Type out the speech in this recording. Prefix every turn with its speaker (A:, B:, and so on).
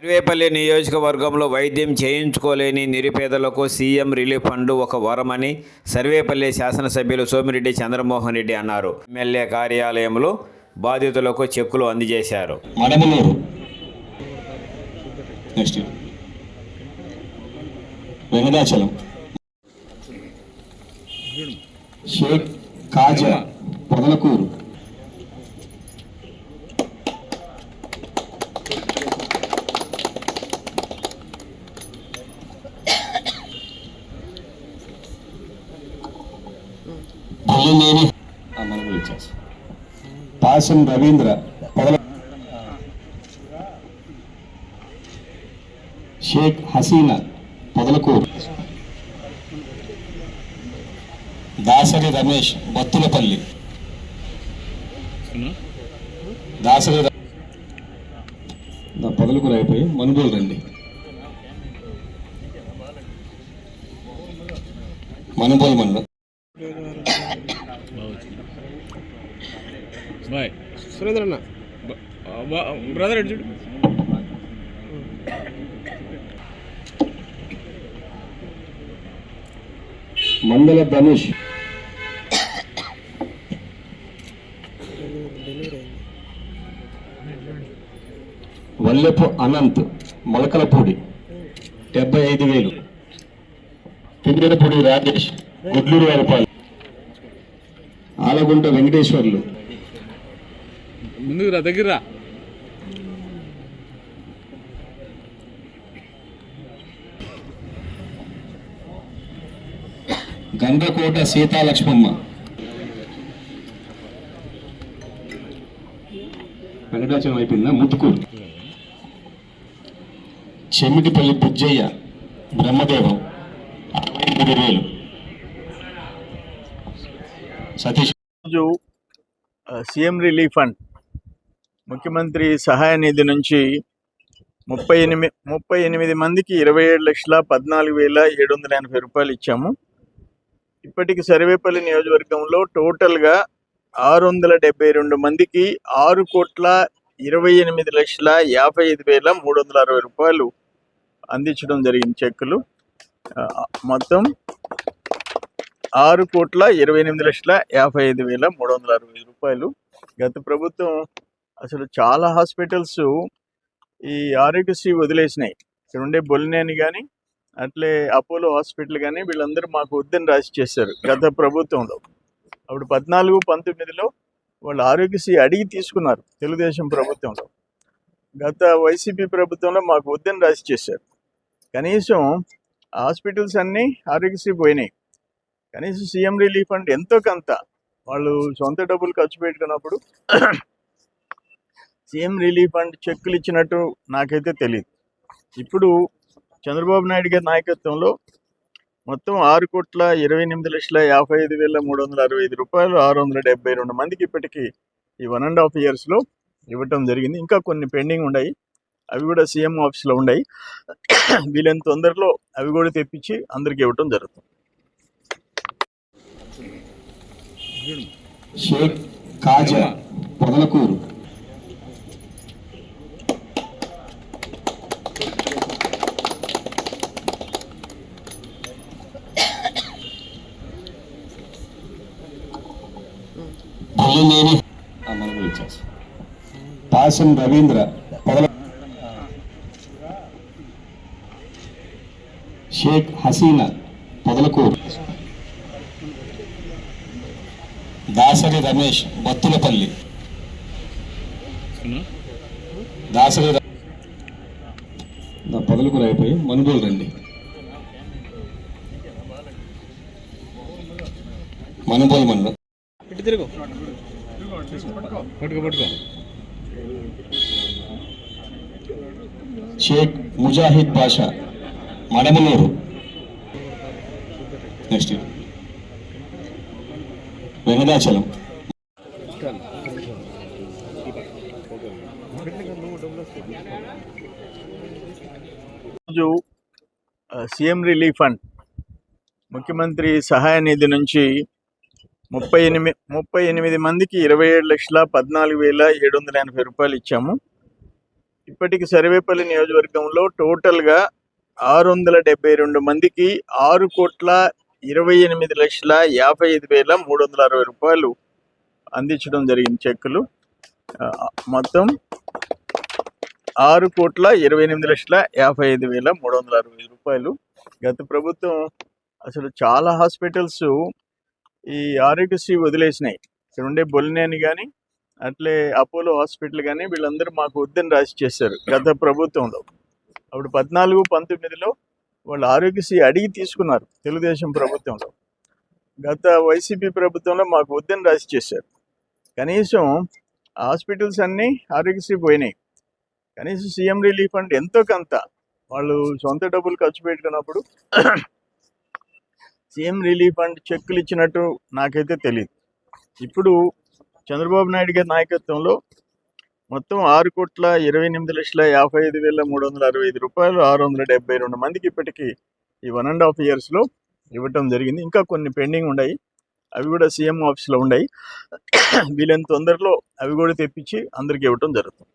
A: సర్వేపల్లి నియోజకవర్గంలో వైద్యం చేయించుకోలేని నిరుపేదలకు సీఎం రిలీఫ్ ఫండ్ ఒక వరమని సర్వేపల్లి శాసనసభ్యులు సోమిరెడ్డి చంద్రమోహన్ రెడ్డి అన్నారు. ఎమ్మెల్యే కార్యాలయంలో బాధితులకు చెక్కులు అందజేశారు.
B: షేక్ కాజా పొదలకూరు. చేస్తాం. పాసం రవీంద్ర షేక్ హసీనా పొదలకూరు. దాసరి రమేష్ బత్తులపల్లి. దాసరి పొదలకూరు అయిపోయి మనుగోలు రండి. మనుగోలు మండలం
C: బాయ్.
D: సురేంద్ర అన్న.
C: బ్రదర్ చూడు.
B: మండల ధనుష్ వల్లెపు అనంత్ మొలకలపూడి డెబ్బై ఐదు వేలు. తిమ్మిరపూడి రాజేష్ గుడ్లూరు రూపాయలు ఆలగుంట వెంకటేశ్వర్లు.
C: ముందుకు రా దగ్గర రా.
B: గండ్రకోట సీతాలక్ష్మమ్మ. వెంకటాచలం అయిపోయిందా? ముత్తుకూరు. చెమిటిపల్లి బుజ్జయ్య బ్రహ్మదేవం అరవై ఎనిమిది వేలు. సతీష్.
D: రోజు సీఎం రిలీఫ్ ఫండ్. ముఖ్యమంత్రి సహాయ నిధి నుంచి ముప్పై ఎనిమిది ముప్పై ఎనిమిది మందికి ఇరవై ఏడు లక్షల పద్నాలుగు వేల ఏడు వందల ఎనభై రూపాయలు ఇచ్చాము. ఇప్పటికి సర్వేపల్లి నియోజకవర్గంలో టోటల్గా ఆరు వందల డెబ్బై రెండు మందికి ఆరు కోట్ల ఇరవై ఎనిమిది లక్షల యాభై ఐదు వేల మూడు వందల అరవై రూపాయలు అందించడం జరిగింది చెక్కులు. మొత్తం ఆరు కోట్ల ఇరవై ఎనిమిది లక్షల యాభై ఐదు వేల మూడు వందల అరవై రూపాయలు. గత ప్రభుత్వం అసలు చాలా హాస్పిటల్స్ ఈ ఆరోగ్యశ్రీ వదిలేసినాయి. ఇక్కడ ఉండే బొలినేని కానీ అట్లే అపోలో హాస్పిటల్ కానీ వీళ్ళందరూ మాకు వద్దని రాసి చేశారు గత ప్రభుత్వంలో. అప్పుడు పద్నాలుగు పంతొమ్మిదిలో వాళ్ళు ఆరోగ్యశ్రీ అడిగి తీసుకున్నారు తెలుగుదేశం ప్రభుత్వంలో. గత వైసీపీ ప్రభుత్వంలో మాకు వద్దని రాసి చేశారు. కనీసం హాస్పిటల్స్ అన్నీ ఆరోగ్యశ్రీ పోయినాయి. కనీసం సీఎం రిలీఫ్ ఫండ్ ఎంతో కొంత. వాళ్ళు సొంత డబ్బులు ఖర్చు పెట్టుకున్నప్పుడు సీఎం రిలీఫ్ ఫండ్ చెక్కులు ఇచ్చినట్టు నాకైతే తెలియదు ఇప్పుడు చంద్రబాబు నాయుడు గారి నాయకత్వంలో మొత్తం ఆరు కోట్ల ఇరవై ఎనిమిది లక్షల యాభై ఐదు వేల మూడు వందల అరవై ఐదు రూపాయలు ఆరు వందల డెబ్బై రెండు మందికి ఇప్పటికీ ఈ వన్ అండ్ హాఫ్ ఇయర్స్లో ఇవ్వటం జరిగింది. ఇంకా కొన్ని పెండింగ్ ఉన్నాయి అవి కూడా సీఎం ఆఫీస్లో ఉన్నాయి వీలైన తొందరలో అవి కూడా తెప్పించి అందరికి ఇవ్వటం జరుగుతుంది.
B: షేక్ కాజా పొదలకూరు. బొల్లినేని పాసం రవీంద్ర పొదల షేక్ హసీనా పొదలకూరు. దాసరి రమేష్ బత్తులపల్లి. దాసరి నా పొదలకూరు అయిపోయి మనుగోలు రండి. మనుగోలు మండలం
D: తిరుగు
C: పట్టుకో పట్టుకో
B: షేక్ ముజాహిద్ బాషా మడమలూరు నెక్స్ట్ వెంకటాచలం
D: రోజు ఆ, సీఎం రిలీఫ్ ఫండ్ ముఖ్యమంత్రి సహాయ నిధి నుంచి ముప్పై ఎనిమిది ముప్పై ఎనిమిది మందికి ఇరవై ఏడు లక్షల పద్నాలుగు వేల ఏడు వందల ఎనభై రూపాయలు ఇచ్చాము. ఇప్పటికి సర్వేపల్లి నియోజకవర్గంలో టోటల్గా ఆరు వందల డెబ్బై రెండు మందికి ఆరు కోట్ల ఇరవై ఎనిమిది లక్షల యాభై ఐదు వేల మూడు వందల అరవై రూపాయలు అందించడం జరిగింది చెక్కులు. మొత్తం ఆరు కోట్ల ఇరవై ఎనిమిది లక్షల యాభై ఐదు వేల మూడు వందల అరవై రూపాయలు. గత ప్రభుత్వం అసలు చాలా హాస్పిటల్స్ ఈ ఆరోగ్యశ్రీ వదిలేసినాయి. ఇక్కడ ఉండే బొలినేని కానీ అట్లే అపోలో హాస్పిటల్ కానీ వీళ్ళందరూ మాకు వద్దని రాసి చేశారు గత ప్రభుత్వంలో. అప్పుడు పద్నాలుగు పంతొమ్మిదిలో వాళ్ళు ఆరోగ్యశ్రీ అడిగి తీసుకున్నారు తెలుగుదేశం ప్రభుత్వంలో. గత వైసీపీ ప్రభుత్వంలో మాకు వద్దని రాసి చేశారు. కనీసం హాస్పిటల్స్ అన్నీ ఆరోగ్యశ్రీ పోయినాయి. కనీసం సీఎం రిలీఫ్ ఫండ్ ఎంతో కొంత. వాళ్ళు సొంత డబ్బులు ఖర్చు పెట్టుకున్నప్పుడు సీఎం రిలీఫ్ ఫండ్ చెక్కులు ఇచ్చినట్టు నాకైతే తెలియదు ఇప్పుడు చంద్రబాబు నాయుడు గారి నాయకత్వంలో మొత్తం ఆరు కోట్ల ఇరవై ఎనిమిది లక్షల యాభై ఐదు వేల మూడు వందల అరవై ఐదు రూపాయలు ఆరు వందల డెబ్బై రెండు మందికి ఇప్పటికీ ఈ వన్ అండ్ హాఫ్ ఇయర్స్లో ఇవ్వటం జరిగింది. ఇంకా కొన్ని పెండింగ్ ఉన్నాయి. అవి కూడా సీఎం ఆఫీస్లో ఉన్నాయి. వీలైన తొందరలో అవి కూడా తెప్పించి అందరికి ఇవ్వటం జరుగుతుంది.